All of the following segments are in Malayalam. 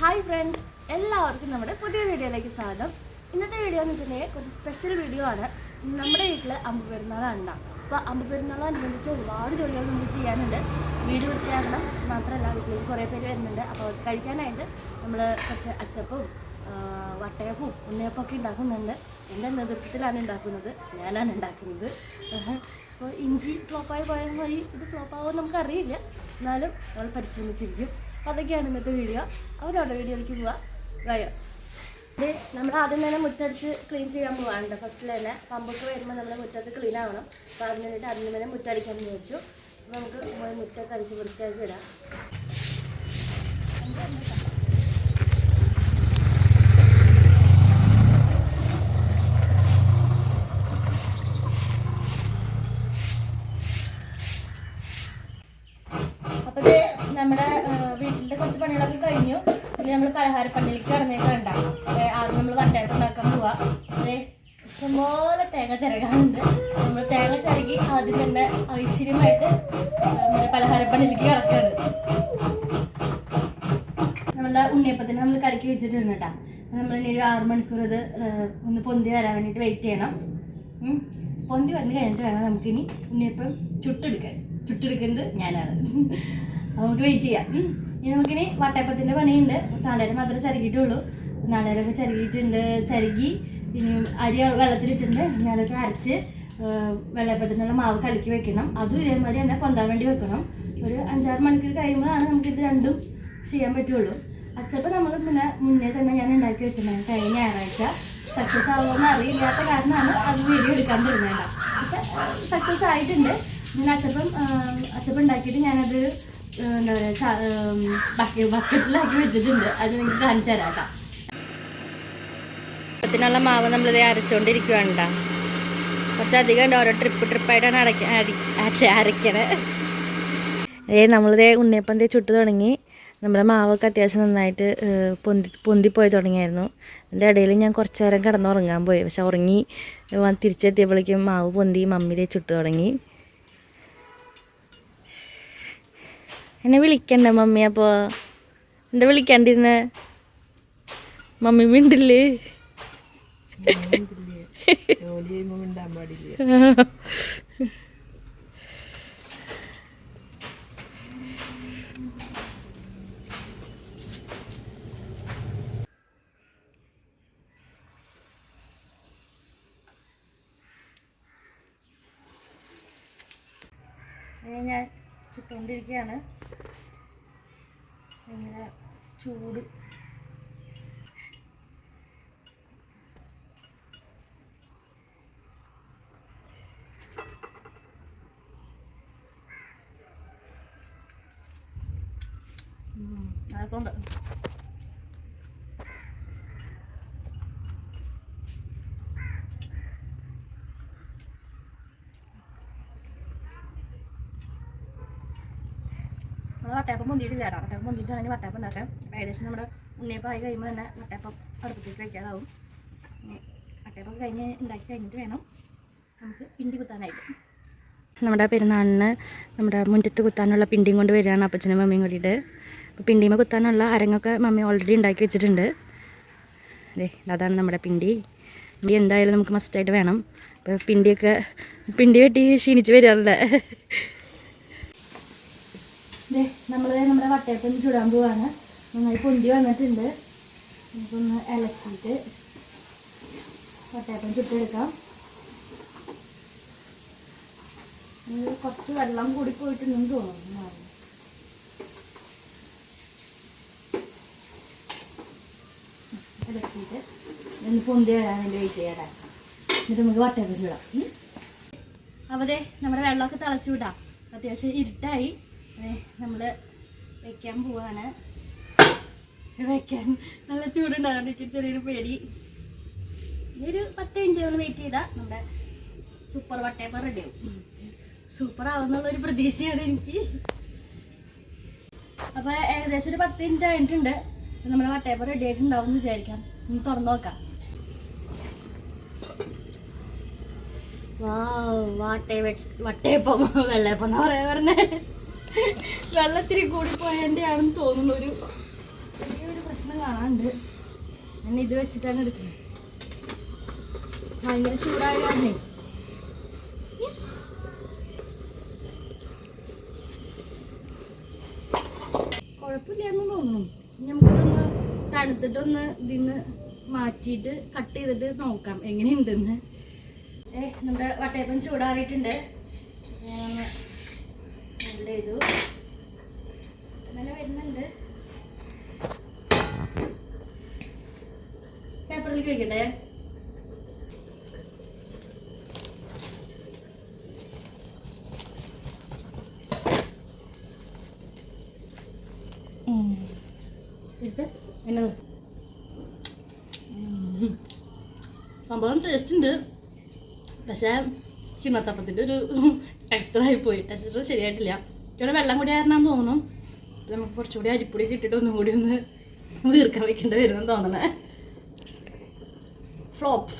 ഹായ് ഫ്രണ്ട്സ് എല്ലാവർക്കും നമ്മുടെ പുതിയ വീഡിയോയിലേക്ക് സ്വാഗതം. ഇന്നത്തെ വീഡിയോ എന്ന് വെച്ചിട്ടുണ്ടെങ്കിൽ കുറച്ച് സ്പെഷ്യൽ വീഡിയോ ആണ്. നമ്മുടെ വീട്ടിൽ അമ്പ് പെരുന്നാളാണ് അപ്പോൾ അമ്പ് പെരുന്നാളനുബന്ധിച്ച് ഒരുപാട് ജോലികൾ നമുക്ക് ചെയ്യാനുണ്ട്. വീട് വൃത്തിയാക്കണം. മാത്രമല്ല വീട്ടിലേക്ക് കുറേ പേര് വരുന്നുണ്ട്. അപ്പോൾ കഴിക്കാനായിട്ട് നമ്മൾ കുറച്ച് അച്ചപ്പവും വട്ടയപ്പും വട്ടയപ്പവും ഉണ്ണിയപ്പമൊക്കെ ഉണ്ടാക്കുന്നുണ്ട്. എന്റെ നേതൃത്വത്തിലാണ് ഉണ്ടാക്കുന്നത്. ഞാനാണ് ഉണ്ടാക്കുന്നത്. അപ്പോൾ ഇഞ്ചി ഫ്ലോപ്പായി പോയ വഴി ഇത് ഫ്ലോപ്പാവുമെന്ന് നമുക്കറിയില്ല. എന്നാലും നമ്മൾ പരിശ്രമിച്ചിരിക്കും. അപ്പോൾ അതൊക്കെയാണ് ഇന്നത്തെ വീഡിയോ അവരോടെ വീഡിയോയിലേക്ക് പോവാം. വയോ ഇത് നമ്മൾ ആദ്യം തന്നെ മുറ്റടിച്ച് ക്ലീൻ ചെയ്യാൻ പോകാറുണ്ട് ഫസ്റ്റിൽ തന്നെ പമ്പൊക്കെ വരുമ്പോൾ നമ്മൾ മുറ്റത്ത് ക്ലീൻ ആവണം. അപ്പോൾ അതിന് വേണ്ടിയിട്ട് അതിന് തന്നെ മുറ്റടിക്കാൻ ചോദിച്ചു അപ്പോൾ നമുക്ക് പോയി മുറ്റൊക്കെ അടിച്ച് വൃത്തിയാക്കി ഇടാം. അപ്പോൾ നമ്മുടെ വീട്ടിലെ കുറച്ച് പണികളൊക്കെ കഴിഞ്ഞു. ഇനി നമ്മൾ പലഹാര പലഹാരപ്പണിയിലേക്ക് കടന്നേക്കണ്ട. ആദ്യം നമ്മൾ വട്ടയപ്പം ഉണ്ടാക്കാൻ പോവാ. അതെ ഇഷ്ടംപോലെ തേങ്ങ ചിരകാനുണ്ട്. നമ്മൾ തേങ്ങ ചിരകി ആദ്യം തന്നെ ഐശ്വര്യമായിട്ട് നമ്മുടെ നമ്മുടെ പലഹാരപ്പണിയിലേക്ക് കിടക്കാണ്. നമ്മളുടെ ഉണ്ണിയപ്പത്തിന് നമ്മൾ കലക്കി വെച്ചിട്ടുണ്ട് കേട്ടോ. നമ്മൾ ഇനി ഒരു ആറ് മണിക്കൂർ ആ, ഒന്ന് പൊന്തി വരാൻ വേണ്ടിയിട്ട് വെയിറ്റ് ചെയ്യണം. പൊന്തി വന്നു കഴിഞ്ഞിട്ട് വേണം നമുക്കിനി ഉണ്ണിയപ്പം ചുട്ടെടുക്കാൻ. ചുട്ടെടുക്കുന്നത് ഞാനാണ്. നമുക്ക് വെയിറ്റ് ചെയ്യാം. ഇനി നമുക്കിനി വട്ടയപ്പത്തിന്റെ പണിയുണ്ട്. നാളേരം മാത്രമേ ചരുകിയിട്ടുള്ളൂ. നാളേരൊക്കെ ചരുകിയിട്ടുണ്ട് ചരുകി. ഇനി അരി വെള്ളത്തിലിട്ടുണ്ട് ഞാനൊക്കെ അരച്ച് ആ, വെള്ളയപ്പത്തിനുള്ള മാവ് കലക്കി വെക്കണം. അതും ഇതേമാതിരി തന്നെ പൊന്താൻ വേണ്ടി വെക്കണം. ഒരു അഞ്ചാറ് മണിക്കൂർ കഴിയുമ്പോഴാണ് നമുക്ക് ഇത് രണ്ടും ചെയ്യാൻ പറ്റുള്ളൂ. അച്ചപ്പം നമ്മൾ പിന്നെ മുന്നേ തന്നെ ഞാൻ ഉണ്ടാക്കി വെച്ചിട്ടുണ്ടായിരുന്നു കഴിഞ്ഞ ഞായറാഴ്ച. സക്സസ് ആവുമെന്ന് അറിയില്ലാത്ത കാരണമാണ് അത് വീഡിയോ എടുക്കാൻ തുടങ്ങേണ്ട പക്ഷെ സക്സസ് ആയിട്ടുണ്ട്. ഞാൻ അച്ചപ്പം അച്ചപ്പം ഉണ്ടാക്കിയിട്ട് ഞാനത് എന്താ പറയുക ബക്കറ്റ് ബക്കറ്റിലാക്കി വെച്ചിട്ടുണ്ട്. അത് നിങ്ങൾക്ക് കാണിച്ചു തരാം കേട്ടോ. മാവ് നമ്മളിത് അരച്ചുകൊണ്ടിരിക്കുകയാണ് കുറച്ചധികം ഉണ്ട് ഓരോ ട്രിപ്പ് ട്രിപ്പായിട്ടാണ് അടയ്ക്ക അരച്ച അരയ്ക്കണേ. ഏ നമ്മളിത് ഉണ്ണിയപ്പന്തി ചുട്ട് തുടങ്ങി. നമ്മുടെ മാവൊക്കെ അത്യാവശ്യം നന്നായിട്ട് പൊന്തി പൊന്തിപ്പോയി തുടങ്ങിയായിരുന്നു. അതിന്റെ ഇടയിൽ ഞാൻ കുറച്ച് നേരം കിടന്നുറങ്ങാൻ പോയി. പക്ഷെ ഉറങ്ങി തിരിച്ചെത്തിയപ്പോഴേക്കും മാവ് പൊന്തി മമ്മിയിലേ ചുട്ട് തുടങ്ങി. എന്നെ വിളിക്കണ്ട മമ്മി അപ്പോൾ എന്താ വിളിക്കാണ്ടിരുന്ന? മമ്മി മിണ്ടില്ലേ? ഞാൻ ചുട്ടുകൊണ്ടിരിക്കുകയാണ് ഇങ്ങനെ ചൂട്. അതുകൊണ്ട് നമ്മൾ വട്ടയപ്പം പൊന്തിയിട്ടില്ല കേട്ടോ. വട്ടയപ്പം പൊന്തിയിട്ടാണെങ്കിൽ വട്ടയപ്പം ഉണ്ടാക്കാം. ഏകദേശം നമ്മുടെ ഉണ്ണിയപ്പം ആയി കഴിയുമ്പോൾ തന്നെ വട്ടയപ്പം അടുപ്പത്തേക്ക് വയ്ക്കാതാവും വട്ടയപ്പം കഴിഞ്ഞ് ഉണ്ടാക്കി കഴിഞ്ഞിട്ട് വേണം നമുക്ക് പിണ്ടി കുത്താനായിട്ട്. നമ്മുടെ പെരുന്നാളിന് നമ്മുടെ മുറ്റത്ത് കുത്താനുള്ള പിണ്ടിയും കൊണ്ട് വരികയാണ് അപ്പച്ചനും മമ്മിയും കൂടിയിട്ട്. അപ്പോൾ പിണ്ടിമ കുത്താനുള്ള അരങ്ങൊക്കെ മമ്മി ഓൾറെഡി ഉണ്ടാക്കി വെച്ചിട്ടുണ്ട്. അതെ അതാണ് നമ്മുടെ പിണ്ടി. പിണ്ടി എന്തായാലും നമുക്ക് മസ്റ്റായിട്ട് വേണം. അപ്പോൾ പിണ്ടിയൊക്കെ പിണ്ടി വെട്ടി ക്ഷീണിച്ച് വരാറില്ല. ഇതേ നമ്മൾ നമ്മുടെ വട്ടയപ്പം ചുടാൻ പോവാണ്. നന്നായി പൊന്തി വന്നിട്ടുണ്ട്. നമുക്കൊന്ന് ഇളക്കിയിട്ട് വട്ടയപ്പം ചുട്ടെടുക്കാം. കുറച്ച് വെള്ളം കൂടി പോയിട്ടുണ്ടെന്ന് തോന്നുന്നു. ഇളക്കിയിട്ട് ഒന്ന് പൊന്തി വരാൻ വേണ്ടി വെയിറ്റ് ചെയ്യാൻ എന്നിട്ട് നമുക്ക് വട്ടയപ്പം ചുടാം. അപ്പോൾ നമ്മുടെ വെള്ളമൊക്കെ തിളച്ചു വിടാം. അത്യാവശ്യം ഇരുട്ടായി. നമ്മൾ വെക്കാൻ പോവാണ്. വെക്കാൻ നല്ല ചൂടുണ്ടാകും എനിക്ക് ചെറിയൊരു പേടി. ഒരു പത്ത് മിനിറ്റ് നമ്മൾ വെയിറ്റ് ചെയ്താൽ നമ്മുടെ സൂപ്പർ വട്ടയപ്പം റെഡി ആവും. സൂപ്പർ ആവുന്നുള്ളൊരു പ്രതീക്ഷയാണ് എനിക്ക്. അപ്പോൾ ഏകദേശം ഒരു പത്ത് മിനിറ്റ് ആയിട്ടുണ്ട് നമ്മുടെ വട്ടയപ്പം റെഡി ആയിട്ടുണ്ടാവും എന്ന് വിചാരിക്കാം. ഒന്ന് തുറന്നു നോക്കാം. വാട്ടേ വട്ടയപ്പം വെള്ളയപ്പം എന്ന് പറയാൻ പറഞ്ഞേ. വെള്ളത്തിരി കൂടി ആണെന്ന് തോന്നുന്നു. ഒരു ചെറിയൊരു പ്രശ്നം കാണാനുണ്ട്. ഞാൻ ഇത് വെച്ചിട്ടാണ് എടുക്കുന്നത്. ഭയങ്കര ചൂടായ കാരണേ തോന്നുന്നു. നമുക്കിതൊന്ന് തണുത്തിട്ടൊന്ന് ഇതിന്ന് മാറ്റിയിട്ട് കട്ട് ചെയ്തിട്ട് നോക്കാം. എങ്ങനെയുണ്ടെന്ന്. ഏ നമ്മുടെ വട്ടയപ്പം ചൂടാറിയിട്ടുണ്ട്. ചെയ്തു. അങ്ങനെ വരുന്നുണ്ട്. പേപ്പറിൽ കഴിക്കട്ടെ സംഭവം ടേസ്റ്റ് ഉണ്ട്. പക്ഷേ കിണ്ണത്തപ്പത്തിന്റെ ഒരു എക്സ്ട്രാ പോയി. ടെസ്റ്റ് ശരിയായിട്ടില്ല. ഇവിടെ വെള്ളം കൂടി ആയിരുന്നാന്ന് തോന്നുന്നു. നമുക്ക് കുറച്ചുകൂടി അരിപ്പൊടി കിട്ടിയിട്ട് ഒന്നും കൂടി ഒന്ന് വീർക്കാൻ വെക്കേണ്ടി വരുന്നെന്ന് തോന്നണേ. ഫ്ലോപ്പ്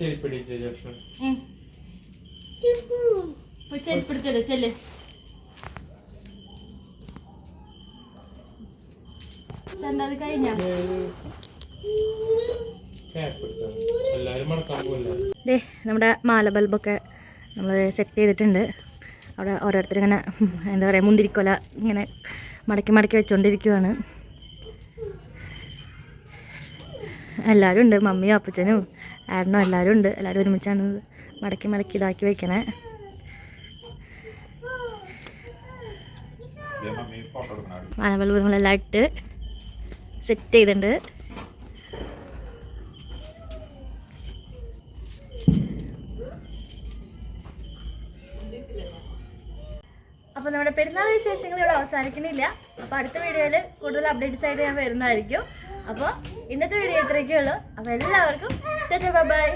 ചെരിപ്പിടിച്ച ചെരുപ്പെടുത്തല്ലേ ചെല്ല്. ചേട്ടാ അത് കഴിഞ്ഞാ? ദേ നമ്മുടെ മാല ബൾബൊക്കെ നമ്മൾ സെറ്റ് ചെയ്തിട്ടുണ്ട്. അവിടെ ഓരോരുത്തർ ഇങ്ങനെ എന്താ പറയുക മുന്തിരിക്കൊല ഇങ്ങനെ മടക്കി മടക്കി വെച്ചുകൊണ്ടിരിക്കുവാണ് എല്ലാവരും ഉണ്ട് മമ്മിയും അപ്പച്ചനും ആടനും എല്ലാവരും ഉണ്ട്. എല്ലാവരും ഒരുമിച്ചാണ് മടക്കി മടക്കി ഇതാക്കി വയ്ക്കണേ മാല ബൾബ് നമ്മളെല്ലാം ഇട്ട് സെറ്റ് ചെയ്തിട്ടുണ്ട്. അപ്പോൾ നമ്മുടെ പെരുന്നാൾ വിശേഷങ്ങൾ ഇവിടെ അവസാനിക്കുന്നില്ല. അപ്പോൾ അടുത്ത വീഡിയോയിൽ കൂടുതൽ അപ്ഡേറ്റ്സ് ആയിട്ട് ഞാൻ വരുന്നതായിരിക്കും. അപ്പോൾ ഇന്നത്തെ വീഡിയോ ഇത്രയൊക്കെ അപ്പോൾ എല്ലാവർക്കും ബൈ